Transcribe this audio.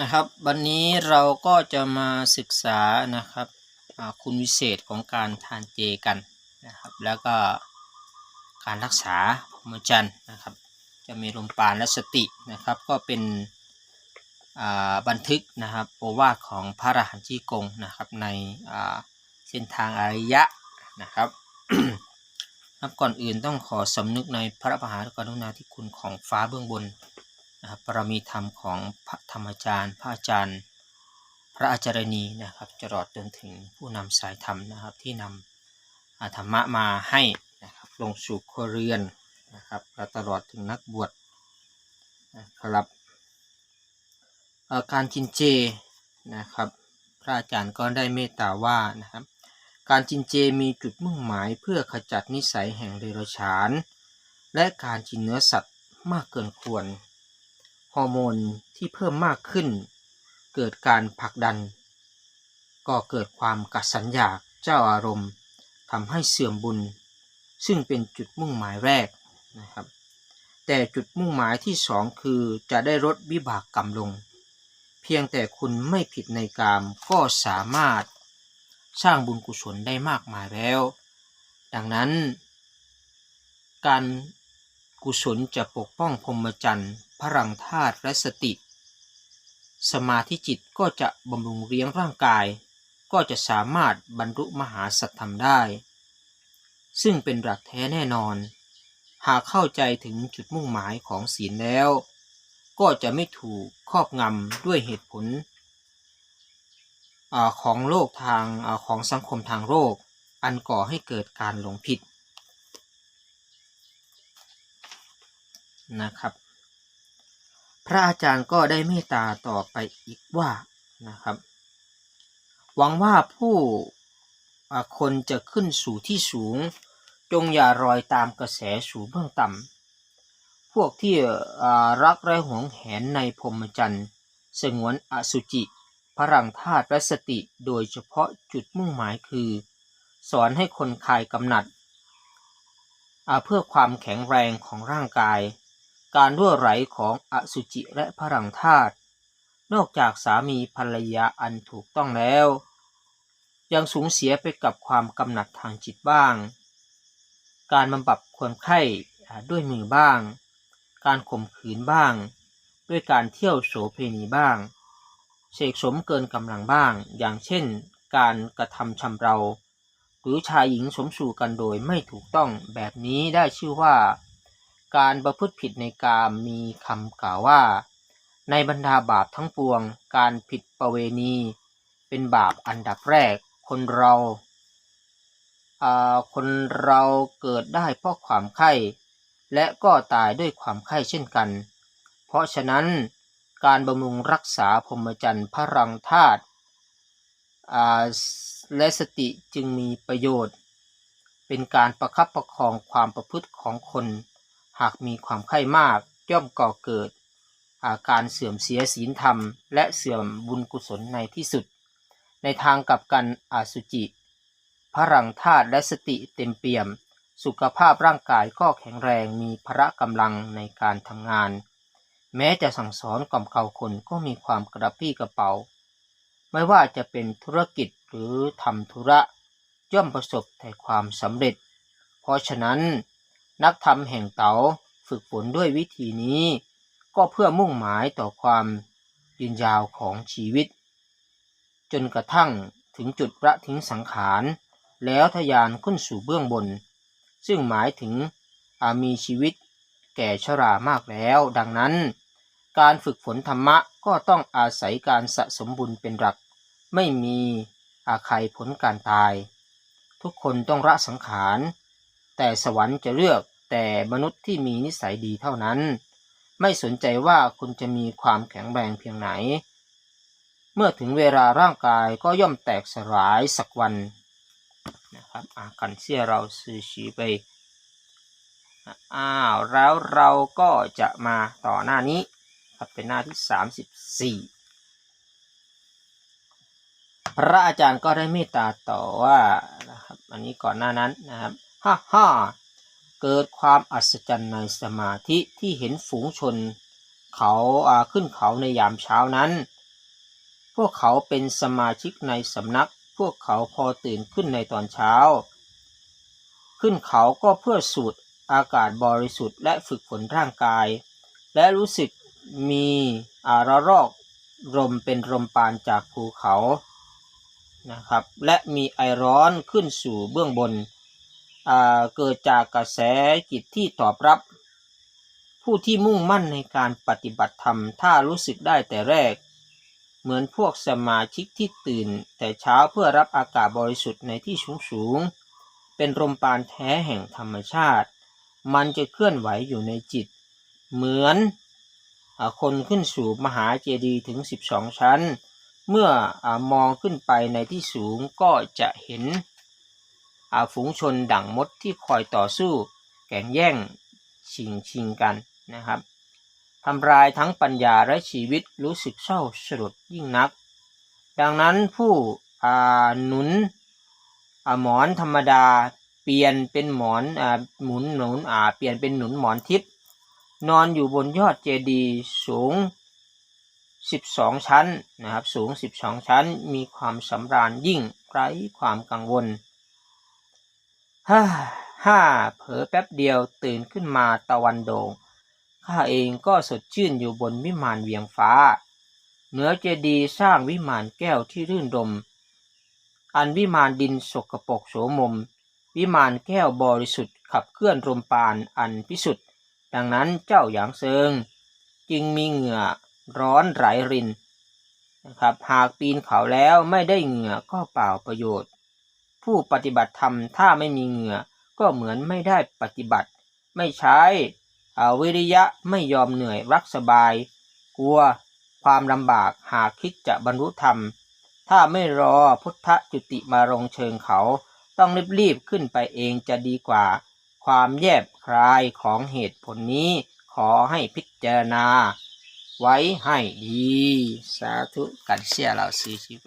นะครับวันนี้เราก็จะมาศึกษานะครับคุณวิเศษของการทานเจกันนะครับ แล้วก็การรักษาพรหมจรรย์นะครับ จะมีลมปราณและสตินะครับ ก็เป็นบันทึกนะครับโอวาทของพระอรหันต์จีกงนะครับในเส้นทางอริยะนะครับครับก่อนอื่นต้องขอสำนึกในพระมหากรุณาธิคุณของฟ้าเบื้องบน นะครับบารมีธรรมของพระธรรมอาจารย์ พระอาจารย์ พระอาจารณีนะครับจรอดจนถึงผู้นำสายธรรมนะครับที่นำอาธรรมะมาให้นะครับลงสู่ครัวเรือนนะครับและตลอดถึงนักบวชนะครับการกินเจนะครับพระอาจารย์ก็ได้เมตตาว่านะครับการกินเจมีจุดมุ่งหมายเพื่อขจัดนิสัยแห่งเดรัจฉาน และการกินเนื้อสัตว์มากเกินควร ฮอร์โมนที่เพิ่มมากขึ้น เกิดการผลักดัน ก็เกิดความกัดสันอยากเจ้าอารมณ์ทำให้เสื่อมบุญ ซึ่งเป็นจุดมุ่งหมายแรกนะครับ แต่จุดมุ่งหมายที่สองคือจะได้ลดวิบากกรรมลง เพียงแต่คุณไม่ผิดในกามก็สามารถสร้างบุญกุศลได้มากมายแล้ว ดังนั้น การ กุศลจะปกป้องพรหมจรรย์พลังธาตุและสติ สมาธิจิตก็จะบำรุงเลี้ยงร่างกาย ก็จะสามารถบรรลุมหาสัตธรรมได้ ซึ่งเป็นหลักแท้แน่นอน หากเข้าใจถึงจุดมุ่งหมายของศีลแล้ว ก็จะไม่ถูกครอบงำด้วยเหตุผลอของโลกทางอของสังคมทางโลกอันก่อให้เกิดการหลงผิด นะครับ พระอาจารย์ก็ได้เมตตาต่อไปอีกว่านะครับ หวังว่าผู้คนจะขึ้นสู่ที่สูง จงอย่ารอยตามกระแสสู่เบื้องต่ำพวกที่รักและหวงแหนในพรมจรรย์สงวนอสุจิ พลังธาตุและสติโดยเฉพาะจุดมุ่งหมายคือ สอนให้คนคลายกำหนัดเพื่อความแข็งแรงของร่างกาย การรั่วไหลของอสุจิและพลังธาตุนอกจากสามีภรรยาอันถูกต้องแล้ว ยังสูญเสียไปกับความกำหนัดทางจิตบ้าง การบำบัดคนไข้ด้วยมือบ้าง การข่มขืนบ้าง ด้วยการเที่ยวโสเพณีบ้าง เสกสมเกินกำลังบ้าง อย่างเช่น การกระทำชำเรา หรือชายหญิงสมสู่กันโดยไม่ถูกต้องแบบนี้ได้ชื่อว่า การประพฤติผิดในกามมีคำกล่าวว่า ในบรรดาบาปทั้งปวง การผิดประเวณี เป็นบาปอันดับแรก คนเราอ่าคนเราเกิดได้เพราะความไข้และก็ตายด้วยความไข้เช่นกัน เพราะฉะนั้นการบำรุงรักษาพรหมจรรย์พลังธาตุอ่าและสติจึงมีประโยชน์ เป็นการประคับประคองความประพฤติของคน หากมีความไข้มากย่อมก่อเกิด อาการเสื่อมเสียศีลธรรม และเสื่อมบุญกุศลในที่สุด ในทางกลับกันอาสุจิพลังธาตุและสติเต็มเปี่ยม สุขภาพร่างกายก็แข็งแรงมีพละกำลังในการทำงาน แม้จะสั่งสอนกล่อมเกาคนก็มีความกระปี้กระเป๋า ไม่ว่าจะเป็นธุรกิจหรือทำธุระ ย่อมประสบแต่ความสำเร็จ เพราะฉะนั้น นักธรรมแห่งเต๋าฝึกฝนด้วยวิธีนี้ ก็เพื่อมุ่งหมายต่อความยืนยาวของชีวิต จนกระทั่งถึงจุดประทิ้งสังขาร แล้วทะยานขึ้นสู่เบื้องบน ซึ่งหมายถึงอามีชีวิตแก่ชรามากแล้ว ดังนั้น การฝึกฝนธรรมะก็ต้องอาศัยการสะสมบุญเป็นหลัก ไม่มีอาใครผลการตาย ทุกคนต้องละสังขาร แต่สวรรค์จะเลือก แต่มนุษย์ที่มีนิสัยดีเท่านั้น ไม่สนใจว่าคุณจะมีความแข็งแรงเพียงไหน เมื่อถึงเวลาร่างกายก็ย่อมแตกสลายสักวันนะครับอากันเสียเราซื้อชีไปอ้าวแล้วเราก็จะมาต่อหน้านี้ครับเป็นหน้าที่สามสิบสี่พระอาจารย์ก็ได้เมตตาต่อว่านะครับอันนี้ก่อนหน้านั้นนะครับฮ่าฮ่า เกิดความอัศจรรย์ในสมาธิที่เห็นฝูงชน เขาขึ้นเขาในยามเช้านั้น พวกเขาเป็นสมาชิกในสำนัก พวกเขาพอตื่นขึ้นในตอนเช้า ขึ้นเขาก็เพื่อสูดอากาศบริสุทธิ์และฝึกฝนร่างกาย และรู้สึกมีอาระรอกลมเป็นลมปานจากภูเขานะครับ และมีไอร้อนขึ้นสู่เบื้องบน เกิดจากกระแสจิตที่ตอบรับ ผู้ที่มุ่งมั่นในการปฏิบัติธรรม ถ้ารู้สึกได้แต่แรก เหมือนพวกสมาชิกที่ตื่น แต่เช้าเพื่อรับอากาศบริสุทธิ์ในที่สูงสูงๆเป็นลมปานแท้แห่งธรรมชาติ มันจะเคลื่อนไหวอยู่ในจิต เหมือนอคนขึ้นสู่มหาเจดีย์ถึง 12 ชั้น เมื่ออมองขึ้นไปในที่สูงก็จะเห็น อาฝูงชนดั่งมดที่คอยต่อสู้ แข่งแย่งชิงชิงกันนะครับทำลายทั้งปัญญาและชีวิตรู้สึกเศร้าสลดยิ่งนัก ดังนั้นผู้อาหนุนอาหมอนธรรมดาเปลี่ยนเป็นหมอนอาหมุนหนุนอ่าเปลี่ยนเป็นหนุนหมอนทิพย์นอนอยู่บนยอดเจดีย์สูง 12 ชั้นนะครับสูง 12 ชั้นมีความสำราญยิ่งไร้ความกังวล ฮ่าฮ่าเผลอแป๊บเดียวตื่นขึ้นมาตะวันโดง่งข้าเองก็สดชื่นอยู่บนวิมานเวียงฟ้า เหนือเจดีย์สร้างวิมานแก้วที่รื่นรม อันวิมานดินสกปรกโสมม วิมานแก้วบริสุทธิ์ขับเคลื่อนลมปานอันพิสุทธิ์ดังนั้นเจ้าหยางเซิง จึงมีเหงื่อร้อนไหลรินนะครับหากปีนเขาแล้วไม่ได้เหงื่อก็เปล่าประโยชน์ ผู้ปฏิบัติธรรมถ้าไม่มีเหงื่อ ก็เหมือนไม่ได้ปฏิบัติ ไม่ใช้อ่วิริยะไม่ยอมเหนื่อยรักสบาย กลัวความลำบากหากคิดจะบรรลุธรรม ถ้าไม่รอพุทธจุติมาลงเชิงเขา ต้องรีบๆขึ้นไปเองจะดีกว่า ความแยบคลายของเหตุผลนี้ขอให้พิจารณา ไว้ให้ดี สาธุกันเสียเราซีชีไป